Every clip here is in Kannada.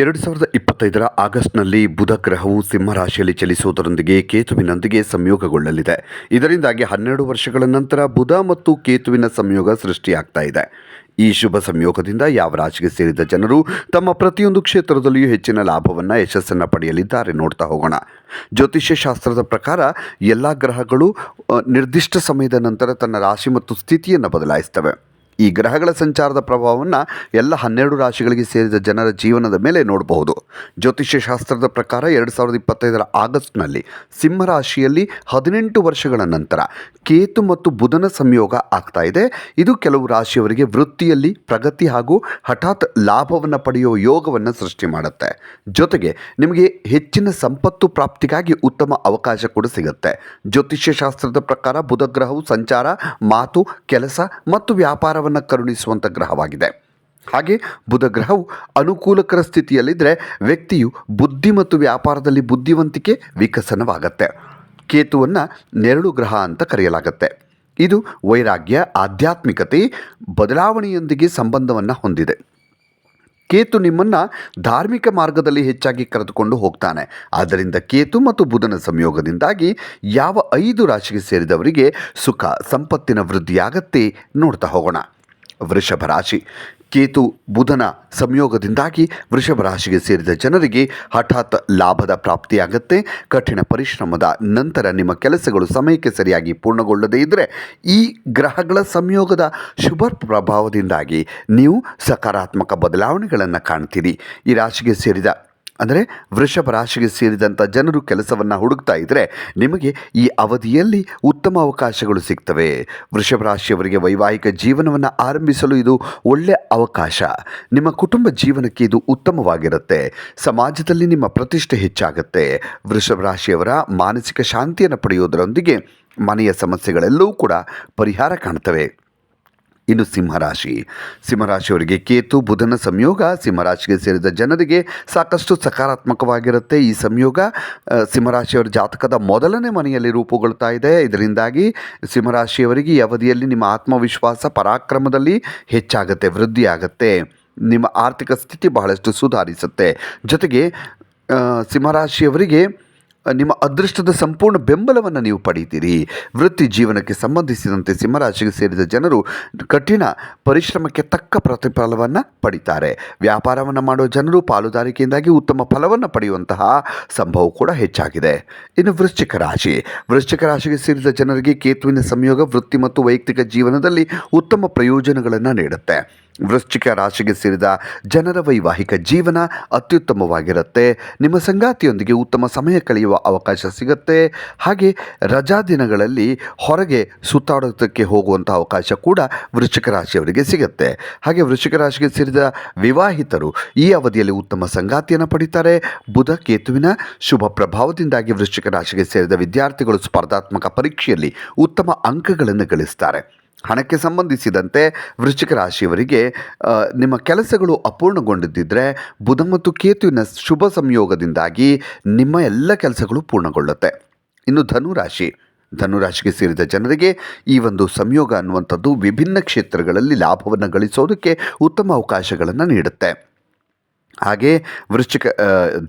ಎರಡು ಸಾವಿರದ ಇಪ್ಪತ್ತೈದರ ಆಗಸ್ಟ್ನಲ್ಲಿ ಬುಧ ಗ್ರಹವು ಸಿಂಹರಾಶಿಯಲ್ಲಿ ಚಲಿಸುವುದರೊಂದಿಗೆ ಕೇತುವಿನೊಂದಿಗೆ ಸಂಯೋಗಗೊಳ್ಳಲಿದೆ. ಇದರಿಂದಾಗಿ ಹನ್ನೆರಡು ವರ್ಷಗಳ ನಂತರ ಬುಧ ಮತ್ತು ಕೇತುವಿನ ಸಂಯೋಗ ಸೃಷ್ಟಿಯಾಗ್ತಾ ಇದೆ. ಈ ಶುಭ ಸಂಯೋಗದಿಂದ ಯಾವ ರಾಶಿಗೆ ಸೇರಿದ ಜನರು ತಮ್ಮ ಪ್ರತಿಯೊಂದು ಕ್ಷೇತ್ರದಲ್ಲಿಯೂ ಹೆಚ್ಚಿನ ಲಾಭವನ್ನು, ಯಶಸ್ಸನ್ನು ಪಡೆಯಲಿದ್ದಾರೆ ನೋಡ್ತಾ ಹೋಗೋಣ. ಜ್ಯೋತಿಷ್ಯ ಶಾಸ್ತ್ರದ ಪ್ರಕಾರ ಎಲ್ಲ ಗ್ರಹಗಳು ನಿರ್ದಿಷ್ಟ ಸಮಯದ ನಂತರ ತನ್ನ ರಾಶಿ ಮತ್ತು ಸ್ಥಿತಿಯನ್ನು ಬದಲಾಯಿಸ್ತವೆ ಈ ಗ್ರಹಗಳ ಸಂಚಾರದ ಪ್ರಭಾವವನ್ನು ಎಲ್ಲ ಹನ್ನೆರಡು ರಾಶಿಗಳಿಗೆ ಸೇರಿದ ಜನರ ಜೀವನದ ಮೇಲೆ ನೋಡಬಹುದು. ಜ್ಯೋತಿಷ್ಯ ಶಾಸ್ತ್ರದ ಪ್ರಕಾರ ಎರಡು ಸಾವಿರದ ಇಪ್ಪತ್ತೈದರ ಆಗಸ್ಟ್ನಲ್ಲಿ ಸಿಂಹರಾಶಿಯಲ್ಲಿ ಹದಿನೆಂಟು ವರ್ಷಗಳ ನಂತರ ಕೇತು ಮತ್ತು ಬುಧನ ಸಂಯೋಗ ಆಗ್ತಾ ಇದೆ. ಇದು ಕೆಲವು ರಾಶಿಯವರಿಗೆ ವೃತ್ತಿಯಲ್ಲಿ ಪ್ರಗತಿ ಹಾಗೂ ಹಠಾತ್ ಲಾಭವನ್ನು ಪಡೆಯುವ ಯೋಗವನ್ನು ಸೃಷ್ಟಿ ಮಾಡುತ್ತೆ. ಜೊತೆಗೆ ನಿಮಗೆ ಹೆಚ್ಚಿನ ಸಂಪತ್ತು ಪ್ರಾಪ್ತಿಗಾಗಿ ಉತ್ತಮ ಅವಕಾಶ ಕೂಡ ಸಿಗುತ್ತೆ. ಜ್ಯೋತಿಷ್ಯ ಶಾಸ್ತ್ರದ ಪ್ರಕಾರ ಬುಧ ಗ್ರಹವು ಸಂಚಾರ, ಮಾತು, ಕೆಲಸ ಮತ್ತು ವ್ಯಾಪಾರವನ್ನು ಕರುಣಿಸುವಂಥ ಗ್ರಹವಾಗಿದೆ. ಹಾಗೆ ಬುಧ ಗ್ರಹವು ಅನುಕೂಲಕರ ಸ್ಥಿತಿಯಲ್ಲಿದ್ದರೆ ವ್ಯಕ್ತಿಯು ಬುದ್ಧಿ ಮತ್ತು ವ್ಯಾಪಾರದಲ್ಲಿ ಬುದ್ಧಿವಂತಿಕೆ ವಿಕಸನವಾಗತ್ತೆ. ಕೇತುವನ್ನು ನೆರಳು ಗ್ರಹ ಅಂತ ಕರೆಯಲಾಗುತ್ತೆ. ಇದು ವೈರಾಗ್ಯ, ಆಧ್ಯಾತ್ಮಿಕತೆ, ಬದಲಾವಣೆಯೊಂದಿಗೆ ಸಂಬಂಧವನ್ನು ಹೊಂದಿದೆ. ಕೇತು ನಿಮ್ಮನ್ನು ಧಾರ್ಮಿಕ ಮಾರ್ಗದಲ್ಲಿ ಹೆಚ್ಚಾಗಿ ಕರೆದುಕೊಂಡು ಹೋಗ್ತಾನೆ. ಆದ್ದರಿಂದ ಕೇತು ಮತ್ತು ಬುಧನ ಸಂಯೋಗದಿಂದಾಗಿ ಯಾವ ಐದು ರಾಶಿಗೆ ಸೇರಿದವರಿಗೆ ಸುಖ, ಸಂಪತ್ತಿನ ವೃದ್ಧಿಯಾಗತ್ತೆ ನೋಡ್ತಾ ಹೋಗೋಣ. ವೃಷಭ ರಾಶಿ ಕೇತು ಬುಧನ ಸಂಯೋಗದಿಂದಾಗಿ ವೃಷಭ ರಾಶಿಗೆ ಸೇರಿದ ಜನರಿಗೆ ಹಠಾತ್ ಲಾಭದ ಪ್ರಾಪ್ತಿಯಾಗುತ್ತೆ. ಕಠಿಣ ಪರಿಶ್ರಮದ ನಂತರ ನಿಮ್ಮ ಕೆಲಸಗಳು ಸಮಯಕ್ಕೆ ಸರಿಯಾಗಿ ಪೂರ್ಣಗೊಳ್ಳದೇ ಇದ್ದರೆ ಈ ಗ್ರಹಗಳ ಸಂಯೋಗದ ಶುಭ ಪ್ರಭಾವದಿಂದಾಗಿ ನೀವು ಸಕಾರಾತ್ಮಕ ಬದಲಾವಣೆಗಳನ್ನು ಕಾಣ್ತೀರಿ. ಈ ರಾಶಿಗೆ ಸೇರಿದ ಅಂದರೆ ವೃಷಭ ರಾಶಿಗೆ ಸೇರಿದಂಥ ಜನರು ಕೆಲಸವನ್ನು ಹುಡುಕ್ತಾ ಇದ್ದರೆ ನಿಮಗೆ ಈ ಅವಧಿಯಲ್ಲಿ ಉತ್ತಮ ಅವಕಾಶಗಳು ಸಿಗ್ತವೆ. ವೃಷಭ ರಾಶಿಯವರಿಗೆ ವೈವಾಹಿಕ ಜೀವನವನ್ನು ಆರಂಭಿಸಲು ಇದು ಒಳ್ಳೆಯ ಅವಕಾಶ. ನಿಮ್ಮ ಕುಟುಂಬ ಜೀವನಕ್ಕೆ ಇದು ಉತ್ತಮವಾಗಿರುತ್ತೆ. ಸಮಾಜದಲ್ಲಿ ನಿಮ್ಮ ಪ್ರತಿಷ್ಠೆ ಹೆಚ್ಚಾಗುತ್ತೆ. ವೃಷಭ ರಾಶಿಯವರ ಮಾನಸಿಕ ಶಾಂತಿಯನ್ನು ಪಡೆಯುವುದರೊಂದಿಗೆ ಮನೆಯ ಸಮಸ್ಯೆಗಳೆಲ್ಲವೂ ಕೂಡ ಪರಿಹಾರ ಕಾಣ್ತವೆ. ಇನ್ನು ಸಿಂಹರಾಶಿ. ಸಿಂಹರಾಶಿಯವರಿಗೆ ಕೇತು, ಬುಧನ ಸಂಯೋಗ, ಸಿಂಹರಾಶಿಗೆ ಸೇರಿದ ಜನರಿಗೆ ಸಾಕಷ್ಟು ಸಕಾರಾತ್ಮಕವಾಗಿರುತ್ತೆ. ಈ ಸಂಯೋಗ ಸಿಂಹರಾಶಿಯವರ ಜಾತಕದ ಮೊದಲನೇ ಮನೆಯಲ್ಲಿ ರೂಪುಗೊಳ್ತಾ ಇದೆ. ಇದರಿಂದಾಗಿ ಸಿಂಹರಾಶಿಯವರಿಗೆ ಈ ಅವಧಿಯಲ್ಲಿ ನಿಮ್ಮ ಆತ್ಮವಿಶ್ವಾಸ ಪರಾಕ್ರಮದಲ್ಲಿ ಹೆಚ್ಚಾಗುತ್ತೆ ವೃದ್ಧಿ ಆಗುತ್ತೆ ನಿಮ್ಮ ಆರ್ಥಿಕ ಸ್ಥಿತಿ ಬಹಳಷ್ಟು ಸುಧಾರಿಸುತ್ತೆ. ಜೊತೆಗೆ ಸಿಂಹರಾಶಿಯವರಿಗೆ ನಿಮ್ಮ ಅದೃಷ್ಟದ ಸಂಪೂರ್ಣ ಬೆಂಬಲವನ್ನು ನೀವು ಪಡೆಯುತ್ತೀರಿ ವೃತ್ತಿ ಜೀವನಕ್ಕೆ ಸಂಬಂಧಿಸಿದಂತೆ ಸಿಂಹರಾಶಿಗೆ ಸೇರಿದ ಜನರು ಕಠಿಣ ಪರಿಶ್ರಮಕ್ಕೆ ತಕ್ಕ ಪ್ರತಿಫಲವನ್ನು ಪಡಿತಾರೆ. ವ್ಯಾಪಾರವನ್ನು ಮಾಡುವ ಜನರು ಪಾಲುದಾರಿಕೆಯಿಂದಾಗಿ ಉತ್ತಮ ಫಲವನ್ನು ಪಡೆಯುವಂತಹ ಸಂಭವ ಕೂಡ ಹೆಚ್ಚಾಗಿದೆ. ಇನ್ನು ವೃಶ್ಚಿಕ ರಾಶಿ. ವೃಶ್ಚಿಕ ರಾಶಿಗೆ ಸೇರಿದ ಜನರಿಗೆ ಕೇತುವಿನ ಸಂಯೋಗ ವೃತ್ತಿ ಮತ್ತು ವೈಯಕ್ತಿಕ ಜೀವನದಲ್ಲಿ ಉತ್ತಮ ಪ್ರಯೋಜನಗಳನ್ನು ನೀಡುತ್ತೆ. ವೃಶ್ಚಿಕ ರಾಶಿಗೆ ಸೇರಿದ ಜನರ ವೈವಾಹಿಕ ಜೀವನ ಅತ್ಯುತ್ತಮವಾಗಿರುತ್ತೆ. ನಿಮ್ಮ ಸಂಗಾತಿಯೊಂದಿಗೆ ಉತ್ತಮ ಸಮಯ ಕಳೆಯುವ ಅವಕಾಶ ಸಿಗುತ್ತೆ. ಹಾಗೆ ರಜಾ ದಿನಗಳಲ್ಲಿ ಹೊರಗೆ ಸುತ್ತಾಡೋದಕ್ಕೆ ಹೋಗುವಂಥ ಅವಕಾಶ ಕೂಡ ವೃಶ್ಚಿಕ ರಾಶಿಯವರಿಗೆ ಸಿಗುತ್ತೆ. ಹಾಗೆ ವೃಶ್ಚಿಕ ರಾಶಿಗೆ ಸೇರಿದ ವಿವಾಹಿತರು ಈ ಅವಧಿಯಲ್ಲಿ ಉತ್ತಮ ಸಂಗಾತಿಯನ್ನು ಪಡಿತಾರೆ. ಬುಧ ಕೇತುವಿನ ಶುಭ ಪ್ರಭಾವದಿಂದಾಗಿ ವೃಶ್ಚಿಕ ರಾಶಿಗೆ ಸೇರಿದ ವಿದ್ಯಾರ್ಥಿಗಳು ಸ್ಪರ್ಧಾತ್ಮಕ ಪರೀಕ್ಷೆಯಲ್ಲಿ ಉತ್ತಮ ಅಂಕಗಳನ್ನು ಗಳಿಸ್ತಾರೆ. ಹಣಕ್ಕೆ ಸಂಬಂಧಿಸಿದಂತೆ ವೃಶ್ಚಿಕ ರಾಶಿಯವರಿಗೆ ನಿಮ್ಮ ಕೆಲಸಗಳು ಅಪೂರ್ಣಗೊಂಡಿದ್ದರೆ ಬುಧ ಮತ್ತು ಕೇತುವಿನ ಶುಭ ಸಂಯೋಗದಿಂದಾಗಿ ನಿಮ್ಮ ಎಲ್ಲ ಕೆಲಸಗಳು ಪೂರ್ಣಗೊಳ್ಳುತ್ತೆ. ಇನ್ನು ಧನುರಾಶಿ ಧನುರಾಶಿಗೆ ಸೇರಿದ ಜನರಿಗೆ ಈ ಒಂದು ಸಂಯೋಗ ಅನ್ನುವಂಥದ್ದು ವಿಭಿನ್ನ ಕ್ಷೇತ್ರಗಳಲ್ಲಿ ಲಾಭವನ್ನು ಗಳಿಸೋದಕ್ಕೆ ಉತ್ತಮ ಅವಕಾಶಗಳನ್ನು ನೀಡುತ್ತೆ. ಹಾಗೆ ವೃಶ್ಚಿಕ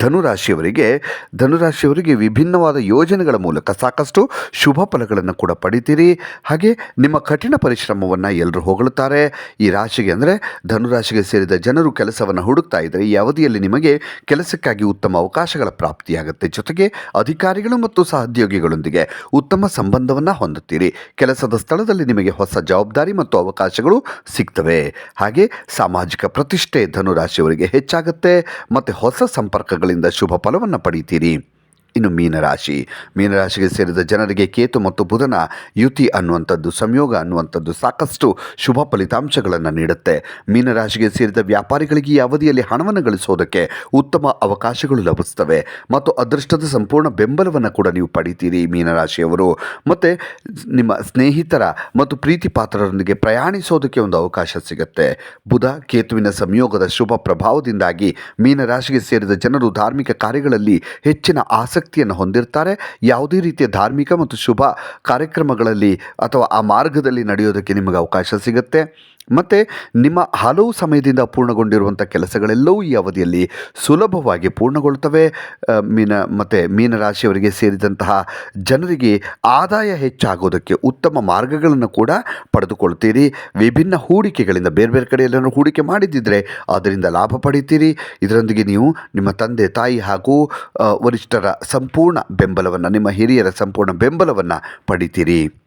ಧನುರಾಶಿಯವರಿಗೆ ಧನುರಾಶಿಯವರಿಗೆ ವಿಭಿನ್ನವಾದ ಯೋಜನೆಗಳ ಮೂಲಕ ಸಾಕಷ್ಟು ಶುಭ ಫಲಗಳನ್ನು ಕೂಡ ಪಡಿತೀರಿ. ಹಾಗೆ ನಿಮ್ಮ ಕಠಿಣ ಪರಿಶ್ರಮವನ್ನು ಎಲ್ಲರೂ ಹೊಗಳುತ್ತಾರೆ ಈ ರಾಶಿಗೆ ಅಂದರೆ ಧನುರಾಶಿಗೆ ಸೇರಿದ ಜನರು ಕೆಲಸವನ್ನು ಹುಡುಕ್ತಾ ಇದ್ದರೆ ಈ ಅವಧಿಯಲ್ಲಿ ನಿಮಗೆ ಕೆಲಸಕ್ಕಾಗಿ ಉತ್ತಮ ಅವಕಾಶಗಳ ಪ್ರಾಪ್ತಿಯಾಗುತ್ತೆ. ಜೊತೆಗೆ ಅಧಿಕಾರಿಗಳು ಮತ್ತು ಸಹೋದ್ಯೋಗಿಗಳೊಂದಿಗೆ ಉತ್ತಮ ಸಂಬಂಧವನ್ನು ಹೊಂದುತ್ತೀರಿ. ಕೆಲಸದ ಸ್ಥಳದಲ್ಲಿ ನಿಮಗೆ ಹೊಸ ಜವಾಬ್ದಾರಿ ಮತ್ತು ಅವಕಾಶಗಳು ಸಿಗ್ತವೆ. ಹಾಗೆ ಸಾಮಾಜಿಕ ಪ್ರತಿಷ್ಠೆ ಧನುರಾಶಿಯವರಿಗೆ ಹೆಚ್ಚಾಗುತ್ತೆ. ಮತ್ತು ಹೊಸ ಸಂಪರ್ಕಗಳಿಂದ ಶುಭ ಫಲವನ್ನು ಪಡೀತೀರಿ. ಇನ್ನು ಮೀನರಾಶಿ. ಮೀನರಾಶಿಗೆ ಸೇರಿದ ಜನರಿಗೆ ಕೇತು ಮತ್ತು ಬುಧನ ಯುತಿ ಅನ್ನುವಂಥದ್ದು, ಸಂಯೋಗ ಅನ್ನುವಂಥದ್ದು ಸಾಕಷ್ಟು ಶುಭ ಫಲಿತಾಂಶಗಳನ್ನು ನೀಡುತ್ತೆ. ಮೀನರಾಶಿಗೆ ಸೇರಿದ ವ್ಯಾಪಾರಿಗಳಿಗೆ ಈ ಅವಧಿಯಲ್ಲಿ ಹಣವನ್ನು ಗಳಿಸೋದಕ್ಕೆ ಉತ್ತಮ ಅವಕಾಶಗಳು ಲಭಿಸ್ತವೆ ಮತ್ತು ಅದೃಷ್ಟದ ಸಂಪೂರ್ಣ ಬೆಂಬಲವನ್ನು ಕೂಡ ನೀವು ಪಡಿತೀರಿ ಮೀನರಾಶಿಯವರು. ಮತ್ತು ನಿಮ್ಮ ಸ್ನೇಹಿತರ ಮತ್ತು ಪ್ರೀತಿ ಪಾತ್ರರೊಂದಿಗೆ ಪ್ರಯಾಣಿಸೋದಕ್ಕೆ ಒಂದು ಅವಕಾಶ ಸಿಗುತ್ತೆ. ಬುಧ ಕೇತುವಿನ ಸಂಯೋಗದ ಶುಭ ಪ್ರಭಾವದಿಂದಾಗಿ ಮೀನರಾಶಿಗೆ ಸೇರಿದ ಜನರು ಧಾರ್ಮಿಕ ಕಾರ್ಯಗಳಲ್ಲಿ ಹೆಚ್ಚಿನ ಆಸಕ್ತಿಯನ್ನು ಹೊಂದಿರ್ತಾರೆ. ಯಾವುದೇ ರೀತಿಯ ಧಾರ್ಮಿಕ ಮತ್ತು ಶುಭ ಕಾರ್ಯಕ್ರಮಗಳಲ್ಲಿ ಅಥವಾ ಆ ಮಾರ್ಗದಲ್ಲಿ ನಡೆಯೋದಕ್ಕೆ ನಿಮಗೆ ಅವಕಾಶ ಸಿಗುತ್ತೆ. ಮತ್ತು ನಿಮ್ಮ ಹಲವು ಸಮಯದಿಂದ ಪೂರ್ಣಗೊಂಡಿರುವಂಥ ಕೆಲಸಗಳೆಲ್ಲವೂ ಈ ಅವಧಿಯಲ್ಲಿ ಸುಲಭವಾಗಿ ಪೂರ್ಣಗೊಳ್ತವೆ ಆ, ಮೀನ ಮತ್ತು ಮೀನರಾಶಿಯವರಿಗೆ ಸೇರಿದಂತಹ ಜನರಿಗೆ ಆದಾಯ ಹೆಚ್ಚಾಗೋದಕ್ಕೆ ಉತ್ತಮ ಮಾರ್ಗಗಳನ್ನು ಕೂಡ ಪಡೆದುಕೊಳ್ತೀರಿ ವಿಭಿನ್ನ ಹೂಡಿಕೆಗಳಿಂದ ಬೇರೆ ಬೇರೆ ಕಡೆ ಹೂಡಿಕೆ ಮಾಡಿದ್ದಿದ್ರೆ ಅದರಿಂದ ಲಾಭ ಪಡಿತೀರಿ. ಇದರೊಂದಿಗೆ ನೀವು ನಿಮ್ಮ ತಂದೆ ತಾಯಿ ಹಾಗೂ ವರಿಷ್ಠರ ಸಂಪೂರ್ಣ ಬೆಂಬಲವನ್ನು ನಿಮ್ಮ ಹಿರಿಯರ ಸಂಪೂರ್ಣ ಬೆಂಬಲವನ್ನು ಪಡಿತೀರಿ.